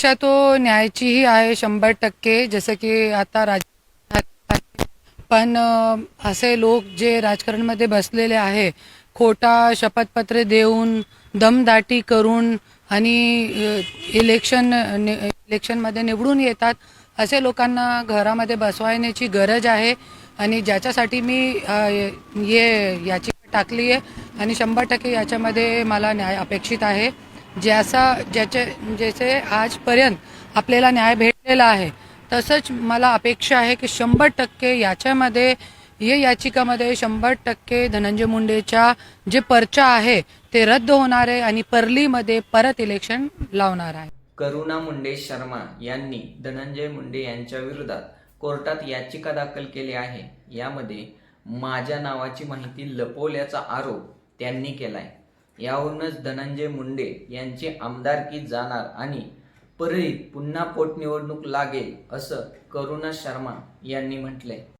अपेक्षा तो न्यायाचीही आहे शंभर टक्के. जसं की आता राज पण असे लोक जे राजकारणमध्ये बसलेले आहे खोटा शपथपत्र देऊन दमदाटी करून आणि इलेक्शन इलेक्शनमध्ये निवडून येतात असे लोकांना घरामध्ये बसवायण्याची गरज आहे. आणि ज्याच्यासाठी मी ये याची टाकली आहे आणि शंभर टक्के याच्यामध्ये मला न्याय अपेक्षित आहे. ज्याचा ज्याचे ज्याचे आजपर्यंत आपल्याला न्याय भेटलेला आहे तसंच मला अपेक्षा आहे की शंभर टक्के याच्यामध्ये या याचिकामध्ये शंभर टक्के धनंजय मुंडेच्या जे पर्चा आहे ते रद्द होणार आहे आणि परलीमध्ये परत इलेक्शन लावणार आहे. करुणा मुंडे शर्मा यांनी धनंजय मुंडे यांच्या विरोधात कोर्टात याचिका दाखल केली आहे. यामध्ये माझ्या नावाची माहिती लपवल्याचा आरोप त्यांनी केलाय. यावरूनच धनंजय मुंडे यांची आमदारकी जाणार आणि परळीत पुन्हा पोटनिवडणूक लागेल असं करुणा शर्मा यांनी म्हटलंय.